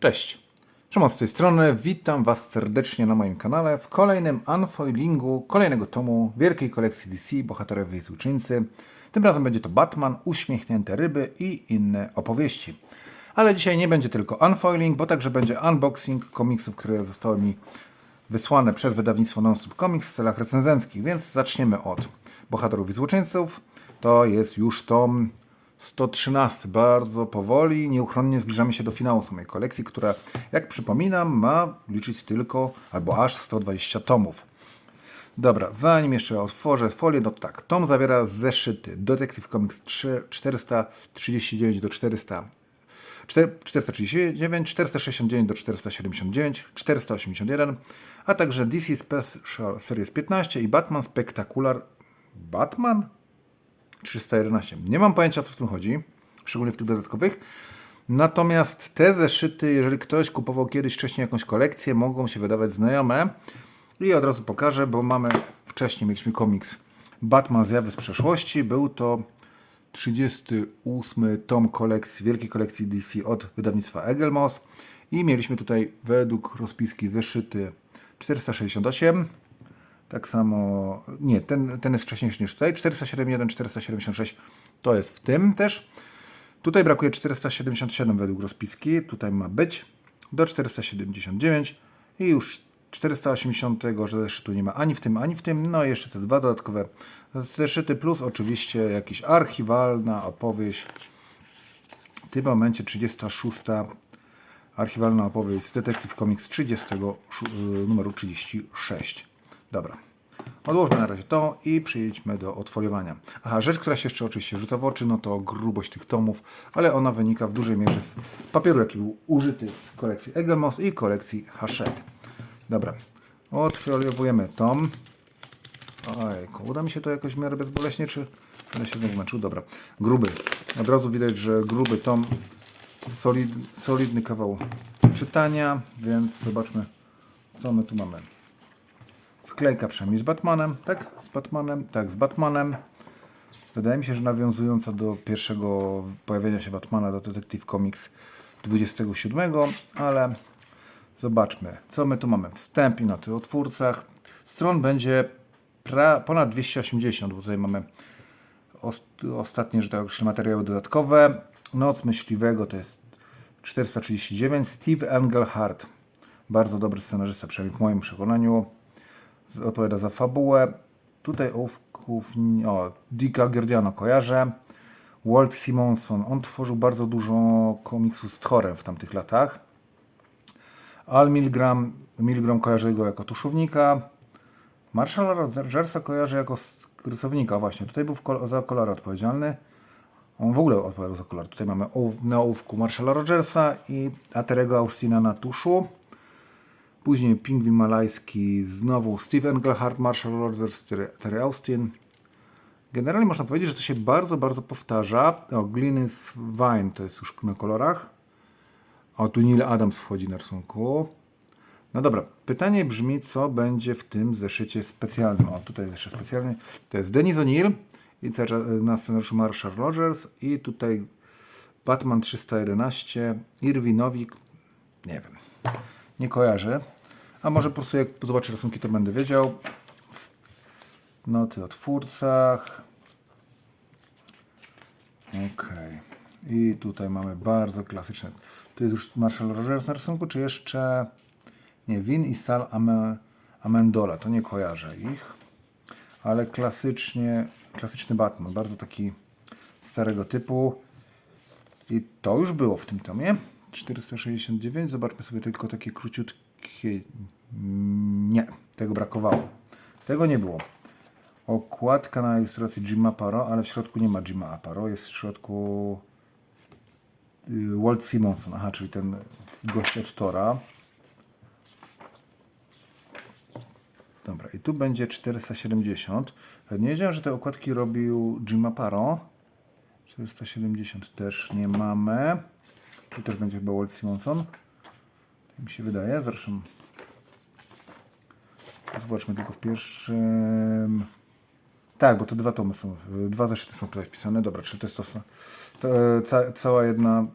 Cześć, Szymon z tej strony, witam Was serdecznie na moim kanale w kolejnym unfoilingu kolejnego tomu wielkiej kolekcji DC Bohaterowie i Złoczyńcy. Tym razem będzie to Batman, Uśmiechnięte Ryby i inne opowieści. Ale dzisiaj nie będzie tylko unfoiling, bo także będzie unboxing komiksów, które zostały mi wysłane przez wydawnictwo Nonstop Comics w celach recenzenckich, więc zaczniemy od Bohaterów i Złoczyńców. To jest już tom 113. Bardzo powoli, nieuchronnie zbliżamy się do finału samej kolekcji, która, jak przypominam, ma liczyć tylko albo aż 120 tomów. Dobra, zanim jeszcze otworzę folię, no to tak, tom zawiera zeszyty Detective Comics 3, 439 do 400 4- 439, 469 do 479, 481, a także DC Special Series 15 i Batman Spectacular Batman 311. Nie mam pojęcia, co w tym chodzi, szczególnie w tych dodatkowych. Natomiast te zeszyty, jeżeli ktoś kupował kiedyś wcześniej jakąś kolekcję, mogą się wydawać znajome. I od razu pokażę, bo mamy wcześniej mieliśmy komiks Batman Zjawy z przeszłości. Był to 38 tom kolekcji, wielkiej kolekcji DC od wydawnictwa Egelmos. I mieliśmy tutaj według rozpiski zeszyty 468. Tak samo, nie, ten, ten jest wcześniejszy niż tutaj. 471, 476 to jest w tym też. Tutaj brakuje 477 według rozpiski. Tutaj ma być do 479 i już 480 zeszytu nie ma ani w tym, ani w tym. No i jeszcze te dwa dodatkowe zeszyty plus oczywiście jakiś archiwalna opowieść. W tym momencie 36 archiwalna opowieść z Detective Comics 30, y, numeru 36. Dobra. Odłóżmy na razie to i przejdźmy do otworiowania. Aha, rzecz, która się jeszcze oczywiście rzuca w oczy, no to grubość tych tomów, ale ona wynika w dużej mierze z papieru, jaki był użyty w kolekcji Egelmos i kolekcji Hachette. Dobra, odfoliowujemy tom. Ojku, uda mi się to jakoś w miarę bezboleśnie, czy będę się znowu? Dobra, gruby. Od razu widać, że gruby tom, solid, solidny kawał czytania, więc zobaczmy, co my tu mamy. Wklejka przynajmniej z Batmanem, tak? Z Batmanem, tak, z Batmanem. Wydaje mi się, że nawiązująca do pierwszego pojawienia się Batmana do Detective Comics 27, ale zobaczmy, co my tu mamy. Wstęp i noty o twórcach. Stron będzie pra, ponad 280, bo tutaj mamy ost, ostatnie, że tak powiem, materiały dodatkowe. Noc Myśliwego to jest 439. Steve Engelhardt, bardzo dobry scenarzysta, przynajmniej w moim przekonaniu odpowiada za fabułę. Tutaj ołówków, o, Dicka Giordiano kojarzę. Walt Simonson, on tworzył bardzo dużo komiksu z Thorem w tamtych latach. Al Milgram, Milgram kojarzy go jako tuszownika. Marshall Rogersa kojarzy jako rysownika, właśnie. Tutaj był kol za kolory odpowiedzialny. On w ogóle odpowiadał za kolor. Tutaj mamy na ołówku Marshalla Rogersa i Aterego Austina na tuszu. Później Pingwin Malajski, znowu Steve Engelhardt, Marshall Rogers, Terry Austin. Generalnie można powiedzieć, że to się bardzo, bardzo powtarza. O, Glynis Vine to jest już na kolorach. O, tu Neil Adams wchodzi na rysunku. No dobra, pytanie brzmi, co będzie w tym zeszycie specjalnym. O, tutaj jest jeszcze specjalny. To jest Denis O'Neill i na scenariuszu Marshall Rogers i tutaj Batman 311, Irwinowik, nie wiem, nie kojarzę. A może po prostu jak zobaczę rysunki, to będę wiedział. Noty o twórcach. Ok. I tutaj mamy bardzo klasyczne. To jest już Marshall Rogers na rysunku, czy jeszcze nie, Win i Sal Ame, Amendola. To nie kojarzę ich. Ale klasycznie, klasyczny Batman. Bardzo taki starego typu. I to już było w tym tomie. 469. Zobaczmy sobie tylko takie króciutkie. Nie, tego brakowało. Tego nie było. Okładka na ilustracji Jima Paro, ale w środku nie ma Jima Aparo. Jest w środku y, Walt Simonson. Aha, czyli ten gość od Tora. Dobra, i tu będzie 470. Nie wiedziałem, że te okładki robił Jim Aparo. 470 też nie mamy. Tu też będzie chyba Walt Simonson. Tak mi się wydaje. Zresztą zobaczmy tylko w pierwszym. Tak, bo to dwa tomy są, dwa zeszyty są tutaj wpisane. Dobra, czyli to jest to, to ca, cała jedna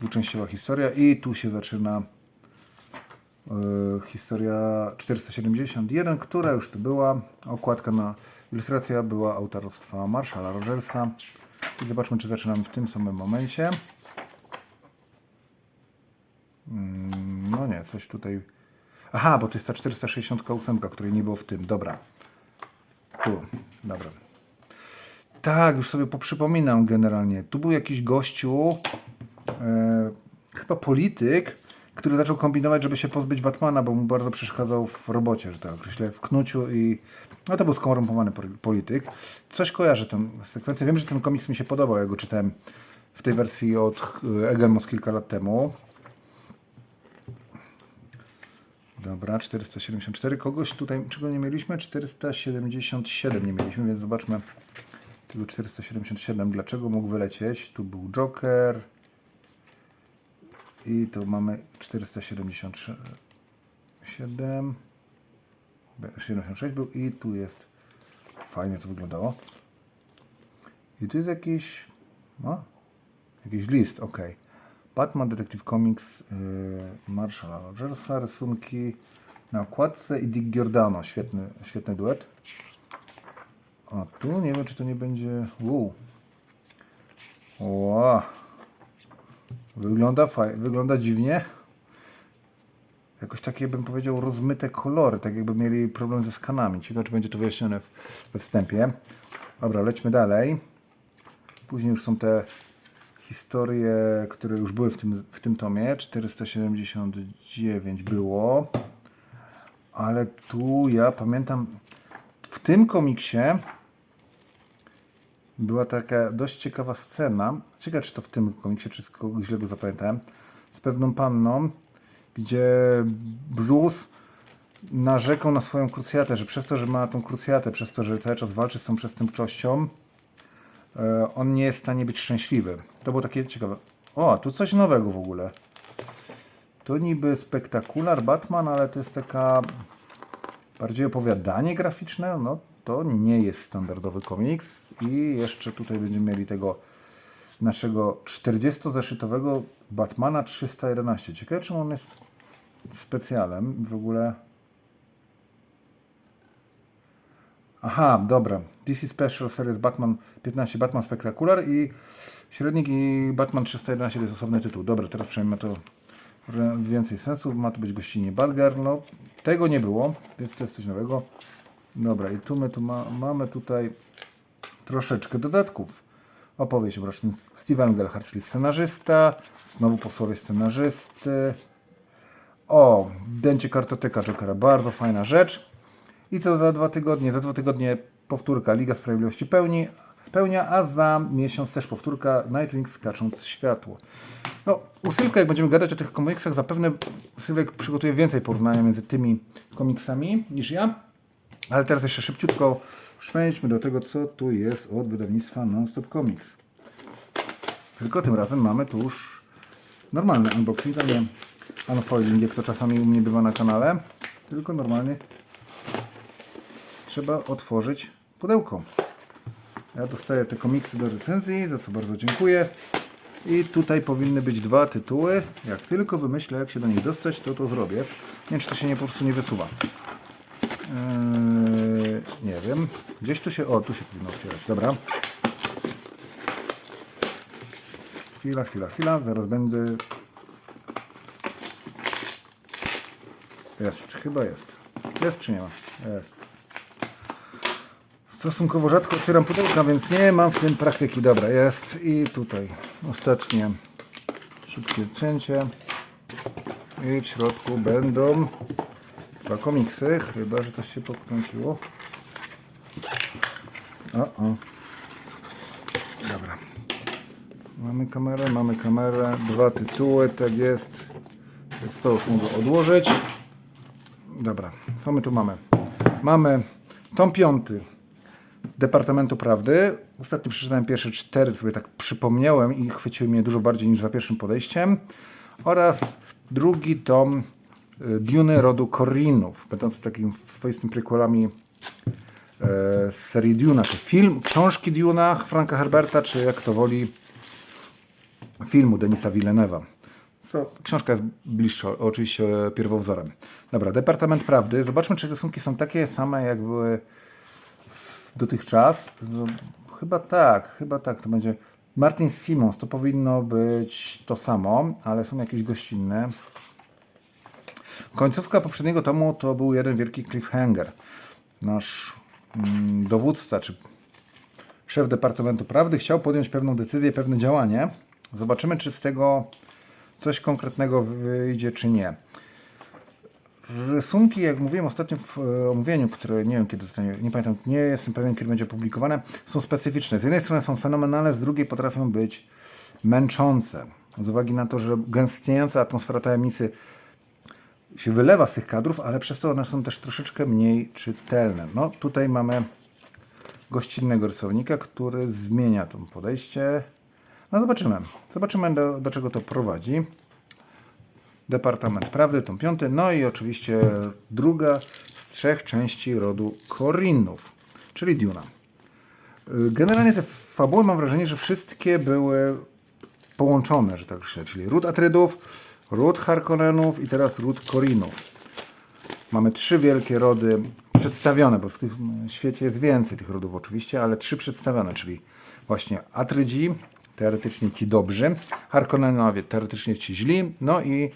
dwuczęściowa historia i tu się zaczyna e, historia 471, która już tu była. Okładka na ilustracja była autorstwa Marshalla Rogersa. I zobaczmy, czy zaczynamy w tym samym momencie. Coś tutaj. Aha, bo to jest ta 468, której nie było w tym. Dobra. Tu, dobra. Tak, już sobie poprzypominam generalnie. Tu był jakiś gościu, e, chyba polityk, który zaczął kombinować, żeby się pozbyć Batmana, bo mu bardzo przeszkadzał w robocie, że tak określę, w knuciu i... No to był skorumpowany pol- polityk. Coś kojarzę tę sekwencję. Wiem, że ten komiks mi się podobał, ja go czytałem w tej wersji od Egelmos kilka lat temu. Dobra, 474. Kogoś tutaj, czego nie mieliśmy? 477 nie mieliśmy, więc zobaczmy tego 477. Dlaczego mógł wylecieć? Tu był Joker. I tu mamy 477. 76 był i tu jest fajnie to wyglądało. I tu jest jakiś no, jakiś list, ok. Batman Detective Comics yy, Marshalla Rogersa, rysunki na okładce i Dick Giordano, świetny, świetny duet. A tu nie wiem, czy to nie będzie. Ła. Wygląda fajnie, wygląda dziwnie. Jakoś takie bym powiedział rozmyte kolory, tak jakby mieli problem ze skanami. Ciekawe, czy będzie to wyjaśnione we wstępie. Dobra, lećmy dalej. Później już są te historie, które już były w tym, w tym tomie. 479 było. Ale tu ja pamiętam w tym komiksie była taka dość ciekawa scena. Ciekawe, czy to w tym komiksie, czy źle go zapamiętałem. Z pewną panną, gdzie Bruce narzekał na swoją krucjatę, że przez to, że ma tą krucjatę, przez to, że cały czas walczy z tą przestępczością, on nie jest w stanie być szczęśliwy. To było takie ciekawe. O, tu coś nowego w ogóle. To niby spektakular Batman, ale to jest taka bardziej opowiadanie graficzne. No to nie jest standardowy komiks. I jeszcze tutaj będziemy mieli tego naszego 40-zeszytowego Batmana 311. Ciekawe, czym on jest specjalem w ogóle. Aha, dobra. DC Special Series Batman 15 Batman Spectacular i średnik i Batman 311 to jest osobny tytuł. Dobra, teraz przynajmniej ma to więcej sensu. Ma tu być gościnnie Badger. No, tego nie było, więc to jest coś nowego. Dobra, i tu my tu ma, mamy tutaj troszeczkę dodatków. Opowieść o rocznym Steven Engelhardt, czyli scenarzysta. Znowu posłowie scenarzysty. O, Dęcie kartoteka Jokera, bardzo fajna rzecz. I co za dwa tygodnie? Za dwa tygodnie powtórka Liga Sprawiedliwości pełni, pełnia, a za miesiąc też powtórka Nightwing skacząc światło. No, u Sylwka, jak będziemy gadać o tych komiksach, zapewne Sylwek przygotuje więcej porównania między tymi komiksami niż ja. Ale teraz jeszcze szybciutko przejdźmy do tego, co tu jest od wydawnictwa Nonstop Comics. Tylko tym razem mamy tu już normalny unboxing, a nie unfolding, jak to czasami u mnie bywa na kanale. Tylko normalnie trzeba otworzyć pudełko. Ja dostaję te komiksy do recenzji, za co bardzo dziękuję. I tutaj powinny być dwa tytuły. Jak tylko wymyślę, jak się do nich dostać, to to zrobię. Nie wiem, czy to się nie, po prostu nie wysuwa. Eee, nie wiem. Gdzieś tu się... O, tu się powinno otwierać. Dobra. Chwila, chwila, chwila. Zaraz będę... Jest, chyba jest. Jest czy nie ma? Jest. Stosunkowo rzadko otwieram pudełka, więc nie mam w tym praktyki. Dobra, jest. I tutaj ostatnie szybkie cięcie. I w środku będą dwa komiksy, chyba że coś się pokręciło. O, o. Dobra. Mamy kamerę, mamy kamerę, dwa tytuły, tak jest. Więc to już mogę odłożyć. Dobra, co my tu mamy? Mamy tom piąty Departamentu Prawdy. Ostatnio przeczytałem pierwsze cztery, sobie tak przypomniałem i chwyciły mnie dużo bardziej niż za pierwszym podejściem. Oraz drugi tom y, Duny rodu Korrinów, będący takim swoistym prequelami e, z serii Duna, czy film, książki Duna Franka Herberta, czy jak to woli filmu Denisa Villeneuve'a. To książka jest bliższa oczywiście pierwowzorem. Dobra, Departament Prawdy. Zobaczmy, czy rysunki są takie same, jak były dotychczas. No, chyba tak, chyba tak. To będzie Martin Simons. To powinno być to samo, ale są jakieś gościnne. Końcówka poprzedniego tomu to był jeden wielki cliffhanger. Nasz mm, dowódca, czy szef Departamentu Prawdy chciał podjąć pewną decyzję, pewne działanie. Zobaczymy, czy z tego coś konkretnego wyjdzie, czy nie. Rysunki, jak mówiłem ostatnio w e, omówieniu, które nie wiem kiedy zostanie, nie pamiętam, nie jestem pewien kiedy będzie opublikowane, są specyficzne. Z jednej strony są fenomenalne, z drugiej potrafią być męczące. Z uwagi na to, że gęstniejąca atmosfera tajemnicy się wylewa z tych kadrów, ale przez to one są też troszeczkę mniej czytelne. No tutaj mamy gościnnego rysownika, który zmienia to podejście. No zobaczymy. Zobaczymy do, do czego to prowadzi. Departament Prawdy, tom 5. No i oczywiście druga z trzech części rodu Korinów, czyli Duna. Generalnie te fabuły mam wrażenie, że wszystkie były połączone, że tak się, czyli ród Atrydów, ród Harkonnenów i teraz ród Korinów. Mamy trzy wielkie rody przedstawione, bo w tym świecie jest więcej tych rodów oczywiście, ale trzy przedstawione, czyli właśnie Atrydzi, teoretycznie ci dobrzy, Harkonnenowie, teoretycznie ci źli, no i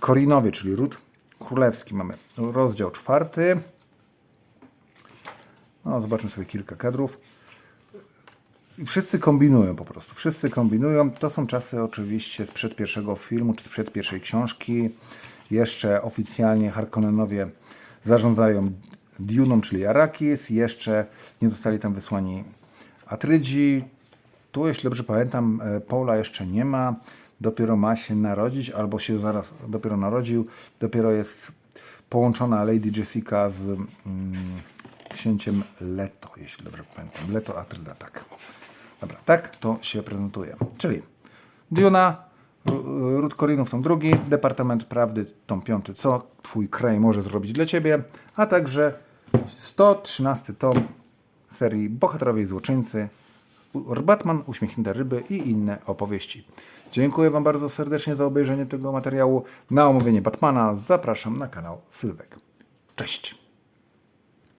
Korinowie, czyli ród królewski. Mamy rozdział czwarty. No, zobaczmy sobie kilka kadrów. Wszyscy kombinują po prostu. Wszyscy kombinują. To są czasy oczywiście sprzed pierwszego filmu, czy sprzed pierwszej książki. Jeszcze oficjalnie Harkonnenowie zarządzają Duną, czyli Arrakis. Jeszcze nie zostali tam wysłani Atrydzi. Tu, jeśli dobrze pamiętam, e, Paula jeszcze nie ma. Dopiero ma się narodzić, albo się zaraz dopiero narodził. Dopiero jest połączona Lady Jessica z mm, księciem Leto, jeśli dobrze pamiętam. Leto Atryda, tak. Dobra, tak to się prezentuje. Czyli Duna, Ród Korinów tom drugi, Departament Prawdy tom piąty, co twój kraj może zrobić dla ciebie, a także 113 tom serii Bohaterowie i Złoczyńcy, Batman, Uśmiechnięte Ryby i inne opowieści. Dziękuję Wam bardzo serdecznie za obejrzenie tego materiału. Na omówienie Batmana zapraszam na kanał Sylwek. Cześć!